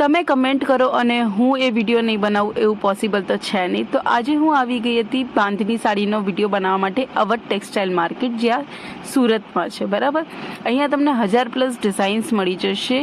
તમે કમેન્ટ કરો અને હું એ વીડિયો નહીં બનાવું એવું પોસિબલ તો છે નહીં. તો આજે હું આવી ગઈ હતી બાંધની સાડીનો વીડિયો બનાવવા માટે અવધ ટેક્સટાઇલ માર્કેટ જ્યાં સુરતમાં છે, બરાબર? અહીંયા તમને હજાર પ્લસ ડિઝાઇન્સ મળી જશે.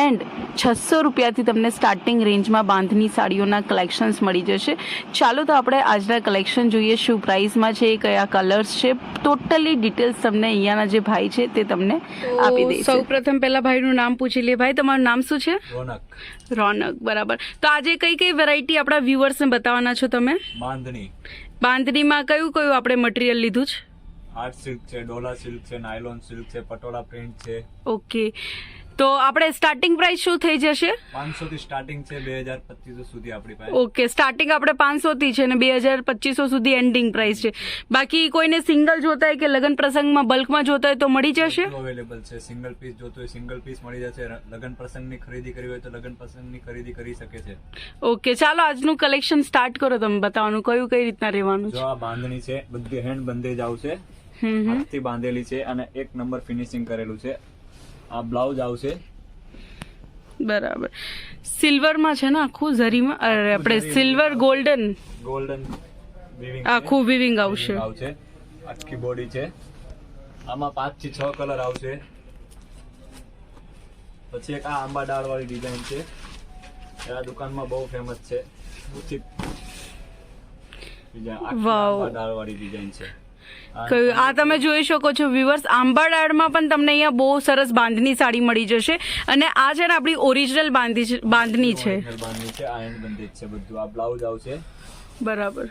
એન્ડ છસો રૂપિયાથી તમને સ્ટાર્ટિંગ રેન્જમાં બાંધણી સાડીઓના કલેક્શન્સ મળી જશે. ચાલો તો આપણે આજના કલેક્શન જોઈએ શું પ્રાઇસમાં છે કયા કલર્સ છે. ટોટલી ડિટેલ્સ તમને અહીંયાના જે ભાઈ છે તે તમને આપી દે સૌ પ્રથમ પહેલા ભાઈનું નામ પૂછી લે ભાઈ તમારું નામ શું છે? રોનક. રોનક બરાબર. તો આજે કઈ કઈ વેરાયટી આપણા વ્યુઅર્સને બતાવવાના છો તમે? બાંધણી. બાંધણીમાં કયું કયું આપણે મટીરિયલ લીધું છે? આર્ટ સિલ્ક છે ડોલા સિલ્ક છે નાયલોન સિલ્ક છે પટોળા પ્રિન્ટ છે. ઓકે તો આપણે સ્ટાર્ટિંગ પ્રાઇસ શું થઈ જશે? પાંચસો થી સ્ટાર્ટિંગ છે બે હજાર પચીસો સુધી આપણી પાસે. ઓકે સ્ટાર્ટિંગ આપણે પાંચસોથી છે અને બે હજાર પચીસો સુધી એન્ડિંગ પ્રાઇસ છે. બાકી કોઈને સિંગલ જોતા હોય કે લગ્ન પ્રસંગમાં બલ્કમાં જોતા હોય તો મળી જશે? અવેલેબલ છે. સિંગલ પીસ જોતો હોય સિંગલ પીસ મળી જશે. લગ્ન પ્રસંગની ખરીદી કરવી હોય તો લગ્ન પ્રસંગની ખરીદી કરી શકે છે. ઓકે ચાલો આજનું કલેક્શન સ્ટાર્ટ કરો તમે બતાવવાનું કયું કઈ રીતના રહેવાનું જો છે? આ બાંધણી છે બધી હેન્ડ બંધેજ આવશે. હમ હમ. હાથથી બાંધેલી છે અને એક નંબર ફિનિશિંગ કરેલું છે. આ બ્લાઉઝ આવશે. બરાબર. સિલ્વરમાં છે ને આખું ઝરીમાં અરે આપણે સિલ્વર ગોલ્ડન ગોલ્ડન આખું વિવિંગ આવશે. આવશે. આખી બોડી છે. આમાં પાંચથી છ કલર આવશે. પછી એક આ આંબા ડાળ વાળી ડિઝાઇન છે. આ દુકાનમાં બહુ ફેમસ છે. આંબા ડાળ વાળી ડિઝાઇન છે. કયું આ તમે જોઈ શકો છો વ્યુઅર્સ આંબાડાળમાં પણ તમને અહીંયા બહુ સરસ બાંધણી સાડી મળી જશે. અને આ છે ને આપણી ઓરિજિનલ બાંધી બાંધણી છે. બાંધની છે આ બંધિત બંધેજ છે બધું. આ બ્લાઉઝ આવશે બરાબર.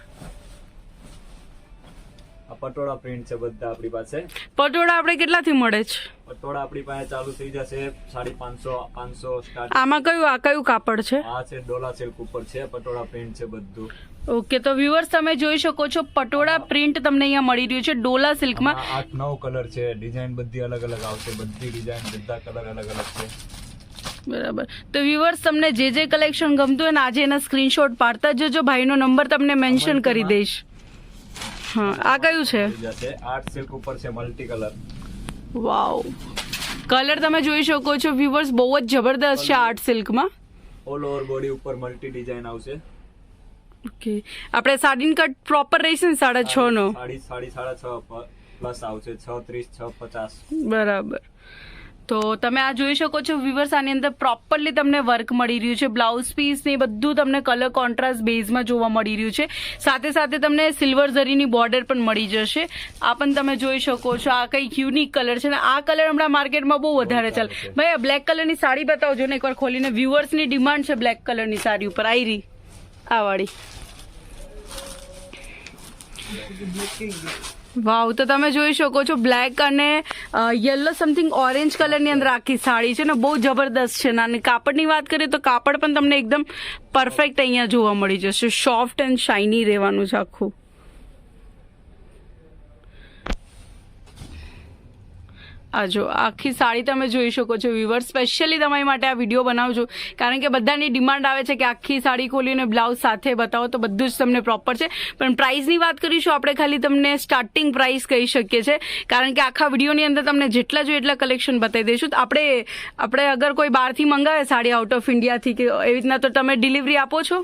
આ પટોળા પ્રિન્ટ છે બધા આપણી પાસે. પટોળા આપણે કેટલાથી મળે છે? પટોળા આપણી પાસે ચાલુ થઈ જશે સાડી પાંચસો પાંચસો સ્ટાર્ટ આમાં કયું આ કયું કાપડ છે? આ છે ડોલા સિલ્ક ઉપર છે પટોળા પ્રિન્ટ છે બધું. ઓકે તો વ્યુઅર્સ તમે જોઈ શકો છો પટોળા પ્રિન્ટ તમને અહીંયા મળી રહ્યું છે ડોલા સિલ્કમાં આઠ નવ કલર છે ડિઝાઇન બધી અલગ અલગ આવશે બધી ડિઝાઇન બધા કલર અલગ અલગ છે. બરાબર. તો વ્યુઅર્સ તમને જે જે કલેક્શન ગમતું હોય ને આજે એના સ્ક્રીનશોટ પાડતા જજો. ભાઈનો નંબર તમને મેન્શન કરી દઈશ. હા આ કયું છે? આર્ટ સિલ્ક ઉપર છે મલ્ટી કલર વાવ. કલર તમે જોઈ શકો છો વ્યુઅર્સ બહુ જ જબરદસ્ત છે આર્ટ સિલ્કમાં ઓલ ઓવર બોડી ઉપર મલ્ટી ડિઝાઇન આવશે. ઓકે. આપણે સાડીન કટ પ્રોપર રહીશે ને સાડા છ નો? સાડી સાડી સાડા છ પ્લસ આવશે છ ત્રીસ છ પચાસ. બરાબર. તો તમે આ જોઈ શકો છો વિવર્સ આની અંદર પ્રોપરલી તમને વર્ક મળી રહ્યું છે. બ્લાઉઝ પીસ ને બધું તમને કલર કોન્ટ્રાસ્ટ બેઝમાં જોવા મળી રહ્યું છે. સાથે સાથે તમને સિલ્વર ઝરીની બોર્ડર પણ મળી જશે. આ પણ તમે જોઈ શકો છો. આ કંઈક યુનિક કલર છે ને આ કલર હમણાં માર્કેટમાં બહુ વધારે ચાલે. ભાઈ બ્લેક કલરની સાડી બતાવજો ને એકવાર ખોલીને. વ્યુઅર્સની ડિમાન્ડ છે બ્લેક કલરની સાડી ઉપર. આવી રહી. આ વાળી. વાવ, તો તમે જોઈ શકો છો બ્લેક અને યલો સમથિંગ ઓરેન્જ કલરની અંદર આખી સાડી છે ને, બહુ જબરદસ્ત છે. અને કાપડની વાત કરીએ તો કાપડ પણ તમને એકદમ પરફેક્ટ અહીંયા જોવા મળી જશે. સોફ્ટ એન્ડ શાઇની રહેવાનું છે આખું. આ જો આખી સાડી તમે જોઈ શકો છો. વિવર સ્પેશિયલી તમારી માટે આ વીડિયો બનાવજો. કારણ કે બધાની ડિમાન્ડ આવે છે કે આખી સાડી ખોલીને બ્લાઉઝ સાથે બતાવો તો બધું જ તમને પ્રોપર છે. પણ પ્રાઇસની વાત કરીશું આપણે ખાલી તમને સ્ટાર્ટિંગ પ્રાઇસ કહી શકીએ છીએ. કારણ કે આખા વિડીયોની અંદર તમને જેટલા જોઈએ એટલા કલેક્શન બતાવી દઈશું. આપણે આપણે અગર કોઈ બહારથી મંગાવે સાડી આઉટ ઓફ ઇન્ડિયાથી કે એવી રીતના તો તમે ડિલિવરી આપો છો?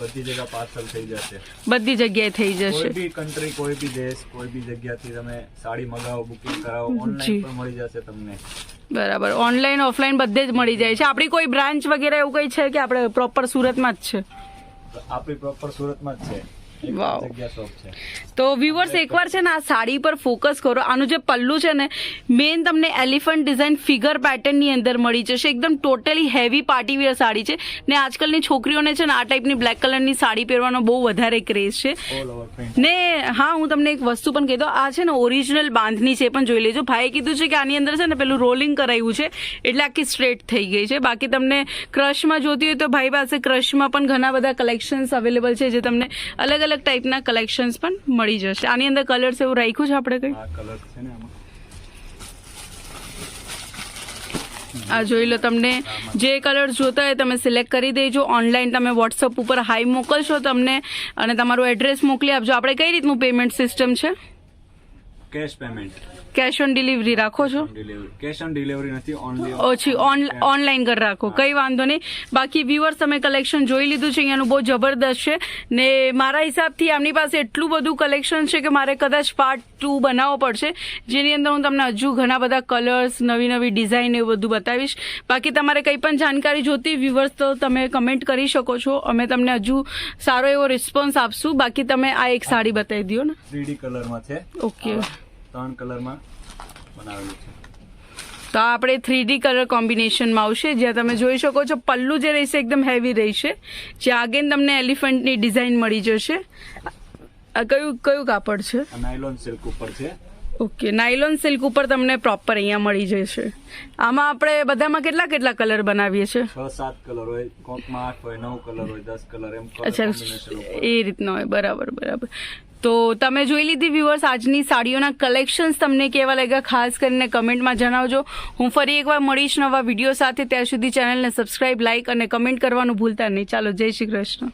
બધી જગ્યા પાર્સલ થઈ જશે. બધી જગ્યાએ થઈ કોઈ જશે બી કન્ટ્રી કોઈ બી દેશ કોઈ બી જગ્યાથી તમે સાડી મંગાવો બુકિંગ કરાવો. ઓનલાઈન પણ મળી જશે તમને. બરાબર. ઓનલાઈન ઓફલાઈન બધે જ મળી જાય છે. આપણી કોઈ બ્રાન્ચ વગેરે એવું કંઈ છે કે આપણે પ્રોપર સુરતમાં જ છે? આપણી પ્રોપર સુરતમાં જ છે. વાવ. તો વ્યુઅર્સ એકવાર છે ને આ સાડી પર ફોકસ કરો. આનું જે પલ્લું છે ને મેન તમને એલિફન્ટ ડિઝાઇન ફિગર પેટર્નની અંદર મળી જશે. એકદમ totally heavy party wear sari છે. ને આજકાલની છોકરીઓને છે ને આ ટાઈપની બ્લેક કલરની સાડી પહેરવાનો બહુ વધારે ક્રેઝ છે. ને હા હું તમને એક વસ્તુ પણ કહી દઉં. આ છે ને ઓરિજિનલ બાંધણી છે પણ જોઈ લેજો. ભાઈએ કીધું છે કે આની અંદર છે ને પેલું રોલિંગ કરાયું છે એટલે આખી સ્ટ્રેટ થઈ ગઈ છે. બાકી તમને ક્રશમાં જોતી હોય તો ભાઈ પાસે ક્રશમાં પણ ઘણા બધા કલેક્શન્સ અવેલેબલ છે જે તમને અલગ અલગ ટાઈપના કલેક્શન્સ પણ મળી જશે. આની અંદર કલર્સ એવું રાખ્યું છે આપણે કંઈ? આ છે ને આમાં. આ જોઈ લો તમને. જે કલર્સ જોતા હોય તમે સિલેક્ટ કરી દેજો. ઓનલાઈન તમે વોટ્સઅપ ઉપર હાઈ મોકલશો તમને અને તમારું એડ્રેસ મોકલી આપજો. આપણે કઈ રીતનું પેમેન્ટ સિસ્ટમ છે? Cash payment cash on delivery રાખો છો? કેશ ઓન ડિલિવરી નથી ઓનલી ઓછી ઓનલાઈન કરી રાખો કઈ વાંધો નહીં. બાકી વ્યુઅર્સ તમે કલેક્શન જોઈ લીધું છે અહીંયાનું બહુ જબરદસ્ત છે. ને મારા હિસાબથી આમની પાસે એટલું બધું કલેક્શન છે કે મારે કદાચ પાર્ટ ટુ બનાવવો પડશે. જેની અંદર હું તમને હજુ ઘણા બધા કલર્સ નવી નવી ડિઝાઇન એવું બધું બતાવીશ. બાકી તમારે કંઈ પણ જાણકારી જોતી વ્યુઅર્સ તો તમે કમેન્ટ કરી શકો છો. અમે તમને હજુ સારો એવો રિસ્પોન્સ આપશું. બાકી તમે આ એક સાડી બતાવી દો ને. થ્રીડી કલરમાં છે. ઓકે ત્રણ કલરમાં બનાવેલું છે. તો આપણે થ્રીડી કલર કોમ્બિનેશનમાં આવશે. જ્યાં તમે જોઈ શકો છો પલ્લું જે રહેશે એકદમ હેવી રહેશે. જે આગેન તમને એલિફન્ટની ડિઝાઇન મળી જશે. આ કયું કયું કાપડ છે? નાયલોન સિલ્ક ઉપર છે. ઓકે નાયલોન સિલ્ક ઉપર તમને પ્રોપર અહીંયા મળી જશે. આમાં આપણે બધામાં કેટલા કેટલા કલર બનાવીએ છીએ? છ સાત કલર હોય કોકમાં આઠ હોય નવ કલર હોય દસ કલર એમ અચ્છા એ રીતના હોય બરાબર બરાબર. તો તમે જોઈ લીધી વ્યુઅર્સ આજની સાડીઓના કલેક્શન્સ તમને કેવા લાગ્યા? ખાસ કરીને કમેન્ટમાં જણાવજો. હું ફરી એકવાર મળીશ નવા વીડિયો સાથે. ત્યાં સુધી ચેનલને સબસ્ક્રાઇબ લાઇક અને કમેન્ટ કરવાનું ભૂલતા નહીં. ચાલો જય શ્રી કૃષ્ણ.